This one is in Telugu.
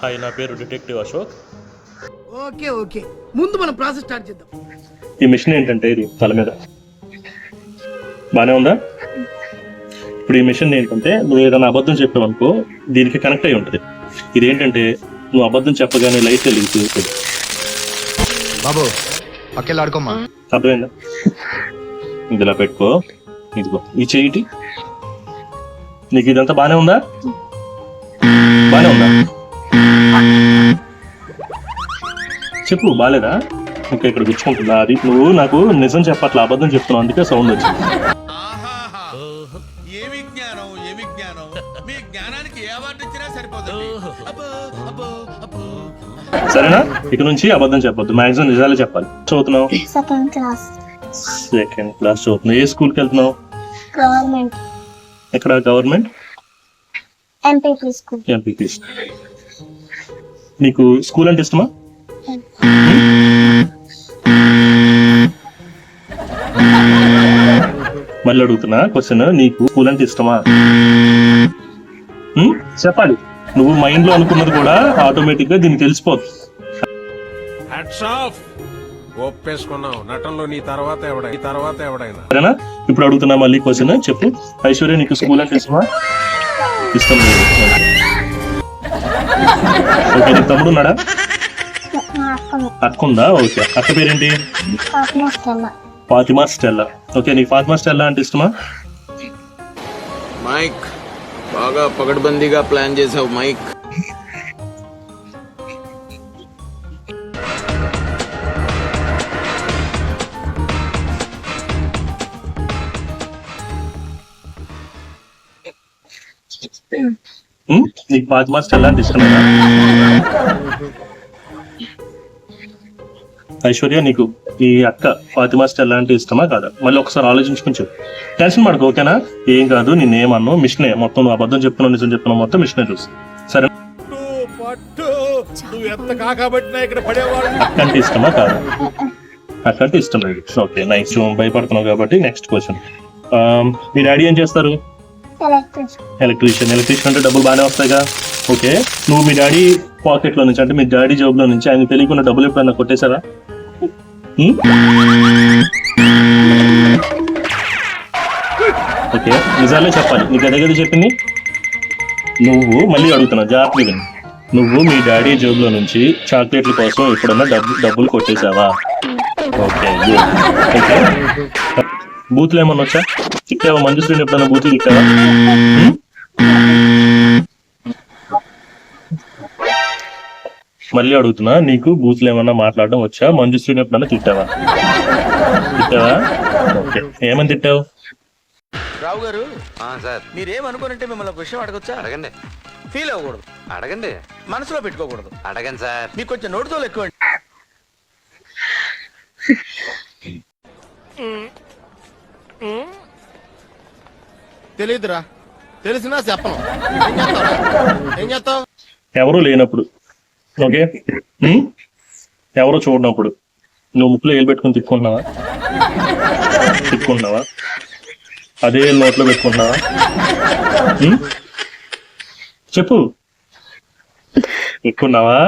హాయ్ నా పేరు డిటెక్టివ్ అశోక్. Okay okay. ముందు మనం ప్రాసెస్ స్టార్ట్ చేద్దాం. ఈ మిషన్ ఏంటంటే ఇది తల మీద. బానే ఉందా? ఇప్పుడు ఈ మిషన్ ఏంటంటే నువ్వు ఏదైనా అబద్ధం చెప్పావు అనుకో దీనికి కనెక్ట్ అయి ఉంటుంది. ఇదేంటంటే నువ్వు అబద్ధం చెప్పగానే లైట్ వెలుగుతుంది బాబు పక్కెళ్ళి అర్థమైందా? ఇందులో పెట్టుకో. ఇదిగో ఈ చెయ్యిటి. నీకు ఇదంతా బానే ఉందా? బానే ఉందా? చెప్పు బాలేదా? ఇంకా ఇక్కడ గుచ్చుకుంటుందా? అది నువ్వు నాకు నిజం చెప్పట్లా అబద్ధం చెప్తున్నావు. అందుకే సౌండ్ వచ్చింది. ఆహాహా. ఏమి జ్ఞానం ఏమి జ్ఞానం? మీ జ్ఞానానికి ఏ అవార్డు ఇచ్చినా సరిపోతుంది. అబ్బో అబ్బో అబ్బో. సరేనా? ఇక నుంచి అబద్ధం చెప్పొద్దు. మాక్సిమం నిజాలే చెప్పాలి. చదువుతున్నావు? సెకండ్ క్లాస్ సెకండ్ క్లాస్ చదువుతున్నావు. ఏ స్కూల్కి వెళ్తున్నావు? గవర్నమెంట్ ఎక్కడ? గవర్నమెంట్? ఎంపీపీ స్కూల్ ఎంపీకి నీకు స్కూల్ అంటే ఇష్టమా? మళ్ళీ అడుగుతున్నా క్వశ్చన్ నీకు స్కూల్ అంటే ఇష్టమా? చెప్పాలి. నువ్వు మైండ్లో అనుకున్నది కూడా ఆటోమేటిక్గా దీనికి తెలిసిపోతుంది ఒప్పేసుకున్నావు. నటనలో నీ తర్వాత ఎవడ తర్వాత ఎవడైనా. సరేనా? ఇప్పుడు అడుగుతున్నా మళ్ళీ క్వశ్చన్ చెప్పు. ఐశ్వర్య నీకు స్కూల్ అంటే ఇష్టమా? ఇష్టం లేదు. ఓకే నీకు తమ్ముడు ఉన్నాడా? అక్క ఉందా ఓకే. అక్క పేరేంటి? ఫాతిమా స్టెల్లా. ఓకే నీకు ఫాతిమా స్టెల్లా అంటే ఇష్టమా? మైక్ బాగా పగడ్బందీగా ప్లాన్ చేసావు మైక్? నీకు స్టెల్లా అంటే ఇష్టమేనా ఐశ్వర్య నీకు ఈ అక్క ఫాతిమా స్టెల్లా అంటే ఇష్టమా కాదా మళ్ళీ ఒకసారి ఆలోచించుకుని చెప్పు టెన్షన్ పడకు ఓకేనా ఏం కాదు నేనేమన్ను మిషనే మొత్తం నువ్వు అబద్ధం చెప్తున్నావు నిజం చెప్తున్నావు మొత్తం మిషనే చూసి. సరే. అక్క అంటే ఇష్టమా? కాదా. అక్క అంటే ఇష్టం లేదు. ఓకే నైస్ భయపడుతున్నావు కాబట్టి నెక్స్ట్ క్వశ్చన్ మీ డాడీ ఏం చేస్తారు? ఎలక్ట్రీషియన్. ఎలక్ట్రీషియన్. అంటే డబ్బులు బాగానే వస్తాయిగా ఓకే. నువ్వు మీ డాడీ పాకెట్లో నుంచి అంటే మీ డాడీ జాబ్లో నుంచి ఆయన తెలియకుండా డబ్బులు ఎప్పుడైనా కొట్టేశారా? ఓకే. నిజాలే చెప్పాలి. నీకు అదే కదా చెప్పింది? నువ్వు మళ్ళీ అడుగుతున్నావు జాగ్రత్తగా నువ్వు మీ డాడీ జోబులో నుంచి చాక్లెట్ల కోసం ఎప్పుడన్నా డబ్బు డబ్బులు కొట్టేశావా? Okay okay. బూతులు ఏమన్నా వచ్చా? తిట్టావా మంజుశ్రీని ఎప్పుడన్నా బూతులు తిట్టావా? మళ్ళీ అడుగుతున్నా నీకు బూతులు ఏమన్నా మాట్లాడడం వచ్చా? మంజుశ్రీని ఎప్పుడన్నా తిట్టావా? తిట్టావా? ఓకే. ఏమని తిట్టావు? రావు గారు సార్. మీరేమనుకోనంటే మిమ్మల్ని ఒక విషయం అడగొచ్చా? అడగండి. ఫీల్ అవ్వకూడదు. అడగండి. మనసులో పెట్టుకోకూడదు. అడగండి సార్. మీకు కొంచెం నోటితో ఎక్కువ తెలియదురా తెలిసినా చెప్పను. ఏం చేస్తావు? ఎవరు లేనప్పుడు. ఓకే? హ్మ్? ఎవరు చూడనప్పుడు. నువ్వు ముక్కులో ఏలు పెట్టుకుని తిప్పుకుంటున్నావా? తిప్పుకుంటున్నావా? అదే నోట్లో పెట్టుకుంటున్నావా? చెప్పు. ఎక్కున్నావా